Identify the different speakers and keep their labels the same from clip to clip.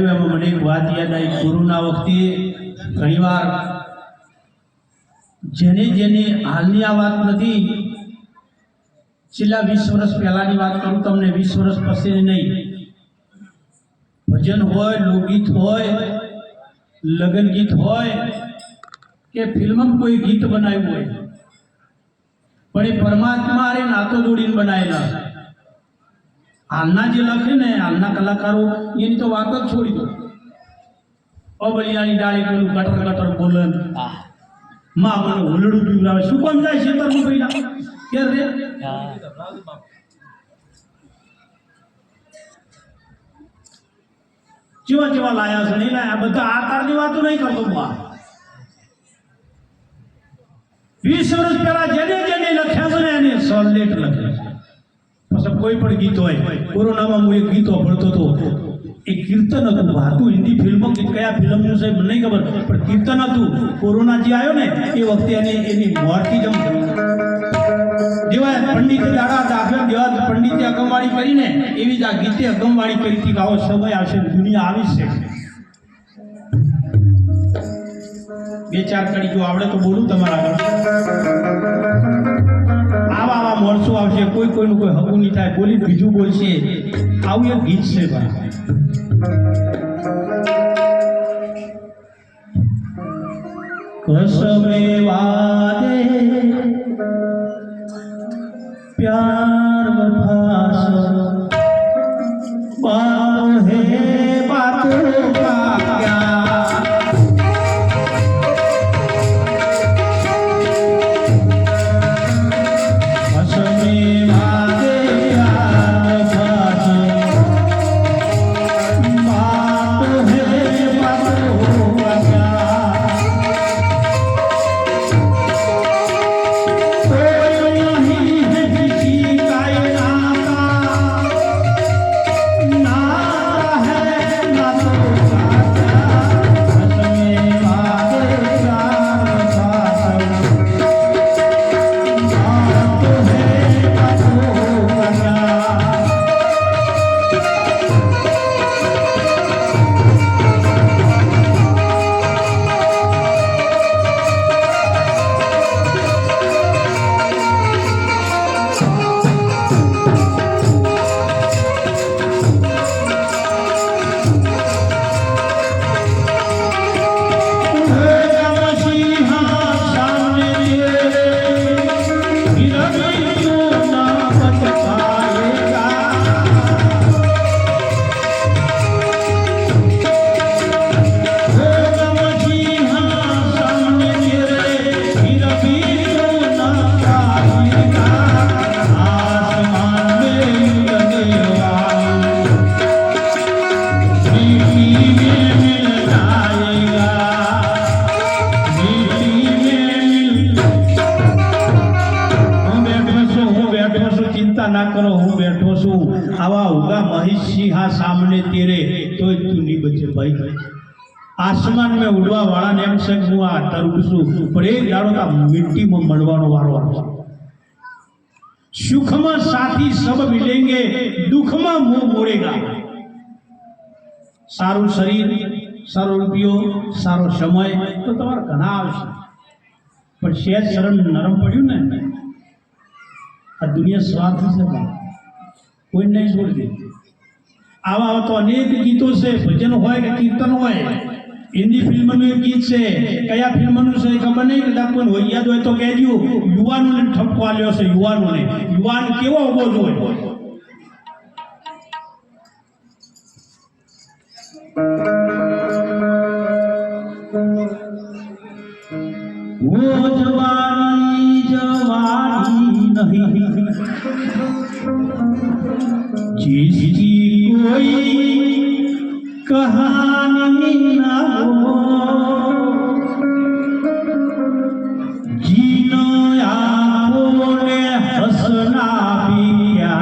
Speaker 1: આવ્યું એમાં મને એક વાત યાદ આવી ગુરુના વખતે ઘણીવાર જેને જેને હાલની આ વાત નથી, છેલ્લા વીસ વર્ષ પહેલાની વાત કરું તમને, વીસ વર્ષ પછી નહીં ભજન હોય, લોકગીત હોય, લગ્ન ગીત હોય, કે ફિલ્મમાં કોઈ ગીત બનાવ્યું હોય, પણ એ પરમાત્મા અરે નાતો જોડીને બનાવેલા. હાલના જે લખે ને હાલના કલાકારો એની તો વાત જ છોડી દો. અબલિયાની ડાળી પેલું ગટર ગટર બોલે. માં મને હુલડું પીવડાવે શું કોણ જાય છે તરનું પૈડા? કે રે? જેવા જેવા લાયા છે નહીં લાયા. બધા આ તારની વાતો નહીં કરતો હું આ વીસ વર્ષ પહેલા જેને જેને લખ્યા છે ને એને સોલેટ લખ્યા છે. પછી કોઈ પણ ગીત હોય, કોરોનામાં હું એક ગીતો ભણતો હતો. એ કીર્તન હતું હતું હિન્દી ફિલ્મો કે કયા ફિલ્મનું છે મને નહીં ખબર, પણ કીર્તન હતું. કોરોના જે આવ્યો ને, એ વખતે એની એની મોરથી જમ જેવા પંડિતે દાડા દાખલા જેવા પંડિતે અગમવાળી કરીને એવી જ આ ગીતે અગમવાળી કરી હતી આવો સમય આવશે, દુનિયા આવી છે. બે ચાર કડી જો આવડે તો બોલું તમારા આગળ. આવા આવા મોરસો આવશે, કોઈ કોઈનું કોઈ હગું નહીં થાય, બોલી બીજું બોલશે. આવું એક ગીત છે ભાઈ. કસમે વાદે પ્યાર વફાસ બા ના કરો, હું બેઠો છું. આવા ઉગા મહિષી હા સામને તેરે, તોય તું નહીં બચે ભાઈ. આસમાન મેં ઉડવા વાળાને એમ છે હું આ તરું છું. પણ એ જાણો કે આ મિટ્ટીમાં મળવાનો વારો આવશે સુખમાં સાથી સબ મિલેંગે, દુઃખમાં મોં મોડેગા. સારું શરીર, સારો રૂપિયો, સારો સમય, તો તમારે ઘણા આવશે. પણ શેર શરમ નરમ પડ્યું ને? આ દુનિયા સ્વાર્થ છે કોઈ નહીં છોડી દે. આવા તો અનેક ગીતો છે, ભજન હોય કે કીર્તન હોય. હિન્દી ફિલ્મનું એક ગીત છે. કયા ફિલ્મનું છે ખબર નહીં, કદાચ કોઈ હોય, યાદ હોય તો કહેજો. યુવાનોને ઠપકો આલ્યો છે યુવાનોને. યુવાન કેવો ઊભો હોય. ઓ જવાન नहीं जिसकी कोई कहानी ना हो जीना आंखों ने हंसना भी क्या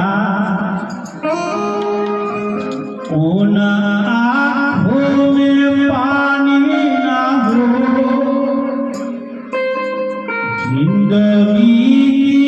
Speaker 1: उन आंखों में पानी ना हो जिंदगी की ना टूटे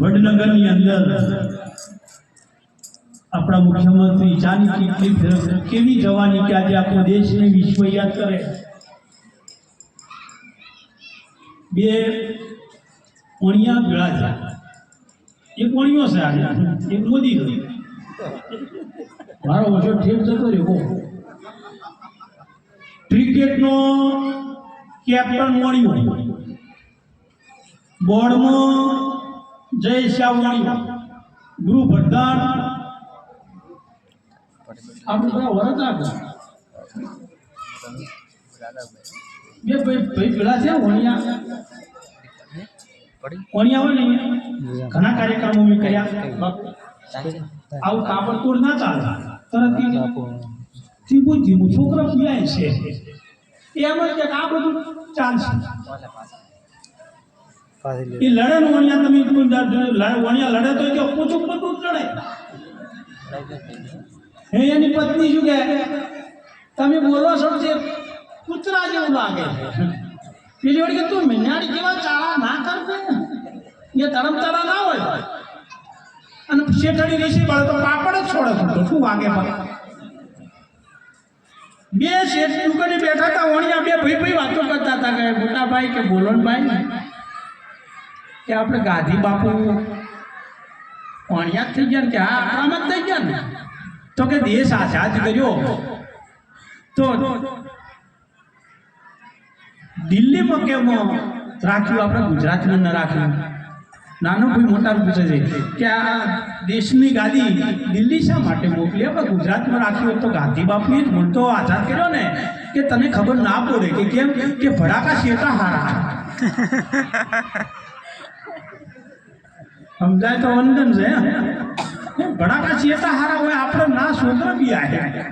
Speaker 1: વડનગરની અંદર આપણા મુખ્યમંત્રી ચાની કેટલી ફેરવ કેવી જવાની કે આજે આપણો દેશને વિશ્વ યાદ કરે? બે ઓણિયા ગળા છે. એક ઓણિયો છે આજે. એક મોદી છે. મારો ઓછો ઠેક જતો રહ્યો ક્રિકેટનો કેપ્ટન ઓણિયો બોર્ડમાં જય શાહ ગુરુ ભટ્ટાર આપણે વરત બે ભાઈ છે, વણિયા. ઓણિયા હોય ઘણા કાર્યક્રમો મેં કર્યા. આવું કાપડતોડ ના ચાલે. તરત ધીમું ધીમું છોકરા છે. એમ જ કે આ બધું ચાલશે. એ લડે ને વણિયા તમે વણિયા લડે તો કે બધું લડે. હે એની પત્ની શું કે તમે બોલો છો જે કૂતરા જેવું લાગે પેલી વળી કે તું મિનાડી જેવા ચાળા ના કરે એ તરમ ના હોય. અને શેઠડી રેસી બાળે તો પાપડ જ છોડે છે. તો શું વાગે પણ? બે શેઠ ટુકડી બેઠા હતા વણિયા બે ભાઈ ભાઈ વાતો કરતા હતા કે મોટા ભાઈ કે બોલનભાઈ? કે આપણે ગાંધી બાપુ વણિયા થઈ ગયા ને કે હા આપણામાં જ થઈ ગયા ને? તો કે દેશ આઝાદ કર્યો. તો દિલ્હીમાં કેમ રાખ્યું? આપણે ગુજરાતમાં ન રાખ્યું. નાનો ભાઈ મોટા પૂછે છે કે આ દેશની ગાદી દિલ્હી શા માટે મોકલી? આપણે ગુજરાતમાં રાખ્યું તો ગાંધી બાપુએ જ મોટો આઝાદ કર્યો ને. કે તને ખબર ના પડે કે કેમ? કે ભડાકા શેટા હારા. સમજાય તો વંદન છે? ભડાકા શેટા હારા હોય, આપણે ના છોકરા બી આયા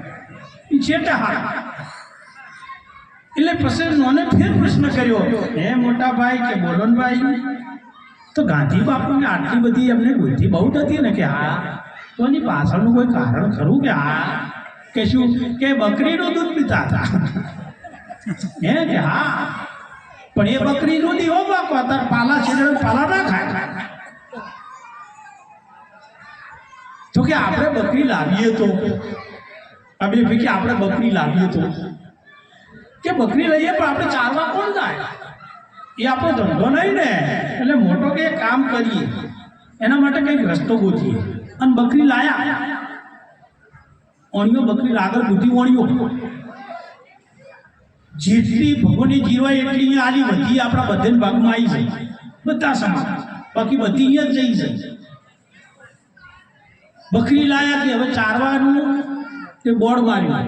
Speaker 1: એ શેટા હારા એટલે પછી નોને ફેર પ્રશ્ન કર્યો, હે મોટા ભાઈ કે બોલનભાઈ તો ગાંધી બાપુને આટલી બધી એમને બુદ્ધિ બહુ હતી ને કે હા તો એની પાછળનું કોઈ કારણ ખરું કે હા? કે શું? કે બકરીનું દૂધ પીતા હતા. હે કે હા? પણ એ બકરીનું હો બાપુ અત્યારે પાલા છે પાલા ના ખાય. તો કે આપણે બકરી લાવીએ તો. આ બે ભાઈ કે આપણે બકરી લાવીએ તો. કે બકરી લઈએ પણ આપણે ચાલવા કોણ જાય? એ આપણો ધંધો નહીં ને. એટલે મોટો કે કામ કરીએ. એના માટે કંઈક રસ્તો ગોતીએ અને બકરી લાયા. ઓણિયો બકરી આગળ બુદ્ધિ ઓણિયો જેટલી ભગવાનની જીવાય એટલી આલી બધી આપણા બધે ભાગમાં આવી જાય. બધા સમાજ. બાકી બધી અહીંયા જ જઈ જાય. બકરી લાયા કે હવે ચારવાનું? તે બોર્ડ માર્યું?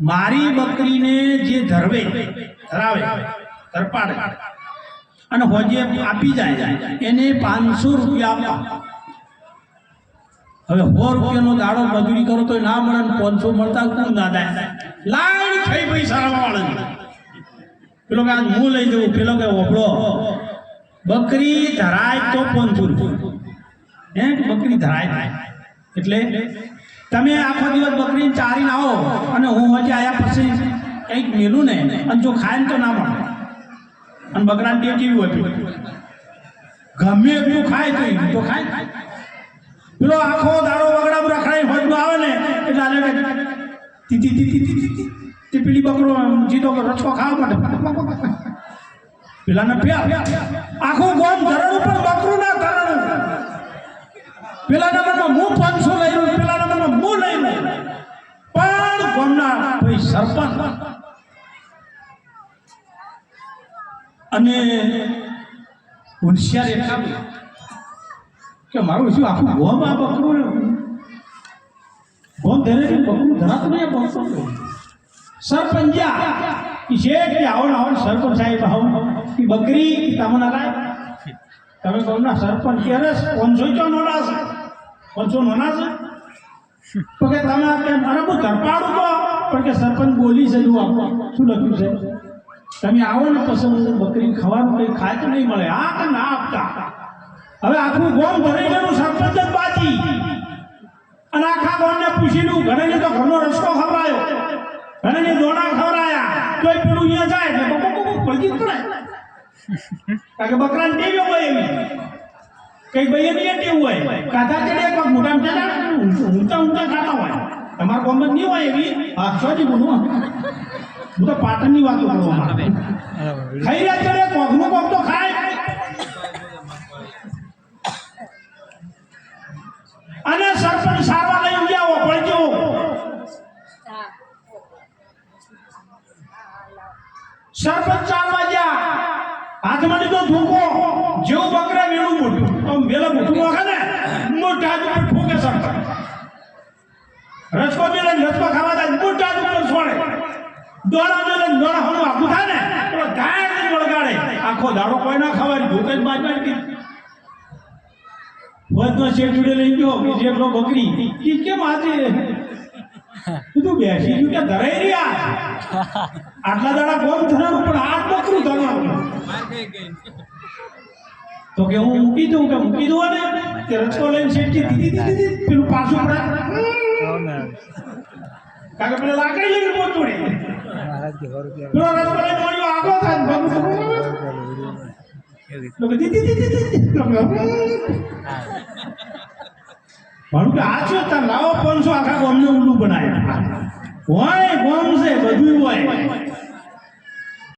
Speaker 1: મારી બકરીને જે ધરવે, ધરાવે, ધરપાડે અને હોજે આપી જાય, એને પાંચસો રૂપિયા આપવા. હવે સો રૂપિયાનો દાડો મજૂરી કરો તો ના મળે ને પાંચસો મળતા કોણ ના થાય લાઈન થઈ પૈસા પેલો કે આજ હું લઈ જવું પેલો કે ઓપડો બકરી ધરાય તો પાંચસો રૂપિયા. હે? બકરી ધરાય. એટલે તમે આખો દિવસ બકરી ચારીને આવો અને હું હજી આયા પછી કંઈક મેલું ને અને જો ખાય તો ના મળે. અને બકરાને ટેવ કેવી હોય ગમે એટલું ખાય તો તો ખાય. પેલો આખો દાડો બગડા રખડાઈ હોજમાં આવે ને, એટલે આને કે તી તી તી પેલી બકરો જીતો રચકો ખાવા માટે. પેલાને પ્યા આખો ગોમ ધરણ ઉપર પેલા નંબરમાં હું પાંચસો લઈ રહ્યો પેલા નંબરમાં હું લઈ લઉં પણ ગામના ભાઈ સરપંચ. અને હોશિયાર એટલા કે મારું શું આખું ગોમ આ બકરું ગોમ ધરે બકરું ધરાતું નહીં બકરું. સરપંચ્યા છે કે આવો ને આવો ને સરપંચ સાહેબ આવો. બકરી તમને તમે ના સરપંચ ક્યારે પાંચસો ચો નો લાશે પંચો મના છે? તો કે તમે આ કેમ અરે ધરપાડું તો પણ કે સરપંચ બોલી છે, જુઓ શું લખ્યું છે? તમે આવો ને પસંદ બકરી ખાવાનું કંઈ ખાય તો નહીં મળે. આ કે ના આપતા? હવે આખું ગોમ ભરી ગયું, સરપંચ જ બાજી અને આખા ગોમને પૂછીલું ઘરે તો ઘરનો રસ્તો ખવડાયો. ઘરેને દોણા ખવડાયા. તોય પેલું અહીંયા જાય એટલે બકો બકો પલકી પડે કારણ કે બકરાને ટેવ હોય એવી. કઈ ભાઈ નહીં ટેવ હોય. કાધા ચડે એક મોટા મોટા ઊંચા ઊંચા ખાતા હોય. તમારા ગોમ નહીં હોય એવી? સોજી બોલું. હું તો પાટણની વાત માંગુ ખાઈ રહ્યા ચડે કોકનું કોક તો ખાય. અને સરપંચ સારવાર આખો દાડો કોઈ ના ખવાય ભૂખ જ બાજવા બાજ કરી વધનો જોડે લઈ ગયો કે નો બકરી. ઈ કેમ આજે? તું બેસી ગયું કે ધરાઈ રહ્યા આટલા દાડા કોમ ધરાવું? પણ આ બકરું ધરાવું. તો કે હું મૂકી દઉં કે મૂકી દઉં ને તે રચકો લઈને શેઠી દીધી દીધી પેલું પાછું પડે. કારણ કે પેલા લાકડી લઈને પહોંચું પેલો રચકો લઈને આગો થાય મારું કે આ છો, તાર લાવો પાંચસો આખા ગોમને ઉલ્લું બનાવ્યા હોય ગોમ છે બધું હોય.